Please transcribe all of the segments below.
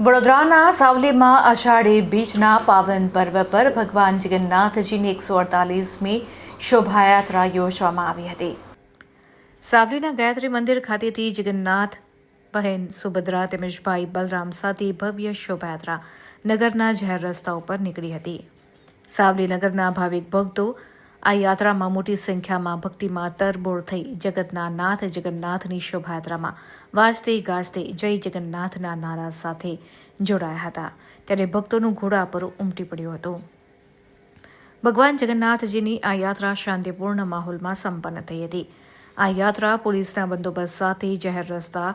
વડોદરાના સાવલીમાં અષાઢી બીજના પાવન પર્વ પર ભગવાન જગન્નાથજીની એકસો અડતાલીસમી શોભાયાત્રા યોજવામાં આવી હતી. સાવલીના ગાયત્રી મંદિર ખાતેથી જગન્નાથ, બહેન સુભદ્રા તેમજ ભાઈ બલરામ સાથે ભવ્ય શોભાયાત્રા નગરના જાહેર રસ્તા ઉપર નીકળી હતી. સાવલી નગરના ભાવિક ભક્તો આ યાત્રામાં મોટી સંખ્યામાં ભક્તિમાં તરબોળ થઈ જગતના નાથ જગન્નાથની શોભાયાત્રામાં વાજતે ગાજતે જય જગન્નાથના નારા સાથે જોડાયા હતા. ત્યારે ભક્તોનું ઘોડા પર ઉમટી પડ્યું હતું. ભગવાન જગન્નાથજીની આ યાત્રા શાંતિપૂર્ણ માહોલમાં સંપન્ન થઈ હતી. આ યાત્રા પોલીસના બંદોબસ્ત સાથે જાહેર રસ્તા,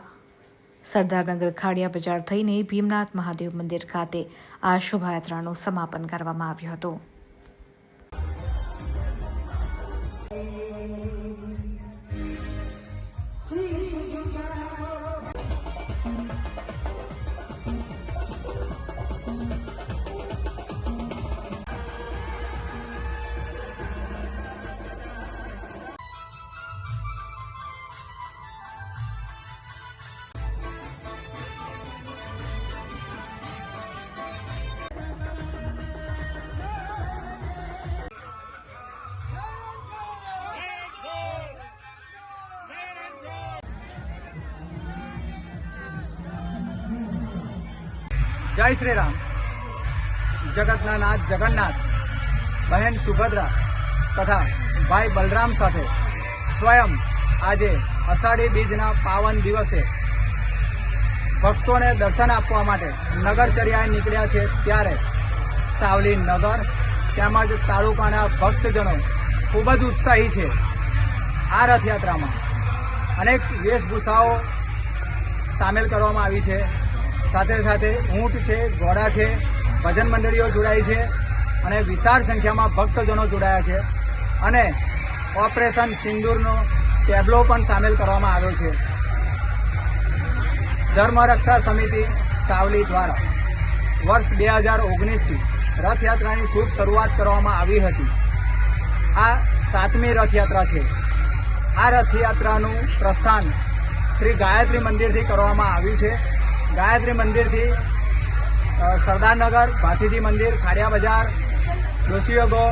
સરદારનગર ખાડિયા બજાર થઈને ભીમનાથ મહાદેવ મંદિર ખાતે આ શોભાયાત્રાનું સમાપન કરવામાં આવ્યું હતું. જય શ્રી રામ જગતના નાથ, જગન્નાથ, બહેન સુભદ્રા તથા ભાઈ બલરામ સાથે સ્વયં આજે અષાઢી બીજના પાવન દિવસે ભક્તોને દર્શન આપવા માટે નગરચર્યાએ નીકળ્યા છે ત્યારે સાવલી નગર તેમજ તાલુકાના ભક્તજનો ખૂબ જ ઉત્સાહી છે આ રથયાત્રામાં અનેક વેશભૂષાઓ સામેલ કરવામાં આવી છે. સાથે સાથે ઊંટ છે, ઘોડા છે, ભજન મંડળીઓ જોડાઈ છે અને વિશાળ સંખ્યામાં ભક્તજનો જોડાયા છે. અને ઓપરેશન સિંદૂરનો ટેબ્લો પણ સામેલ કરવામાં આવ્યો છે. ધર્મરક્ષા સમિતિ સાવલી દ્વારા વર્ષ બે હજાર ઓગણીસથી રથયાત્રાની શુભ શરૂઆત કરવામાં આવી હતી. આ સાતમી રથયાત્રા છે. આ રથયાત્રાનું પ્રસ્થાન શ્રી ગાયત્રી મંદિરથી કરવામાં આવ્યું છે. ગાયત્રી મંદિરથી સરદારનગર, ભાથીજી મંદિર, ખાડિયા બજાર દોશીયોગો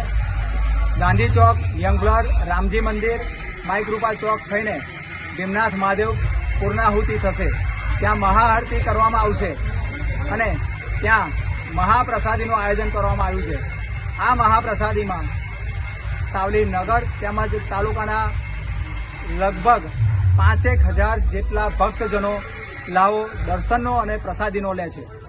ગાંધી ચોક યંગ બ્લડ રામજી મંદિર માઈકૃપા ચોક થઈને ભીમનાથ મહાદેવ પૂર્ણાહુતિ થશે. ત્યાં મહાઆરતી કરવામાં આવશે અને ત્યાં મહાપ્રસાદીનું આયોજન કરવામાં આવ્યું છે. આ મહાપ્રસાદીમાં સાવલી નગર તેમજ તાલુકાના લગભગ પાંચેક હજાર જેટલા ભક્તજનો લાવો દર્શનનો અને પ્રસાદીનો લે છે.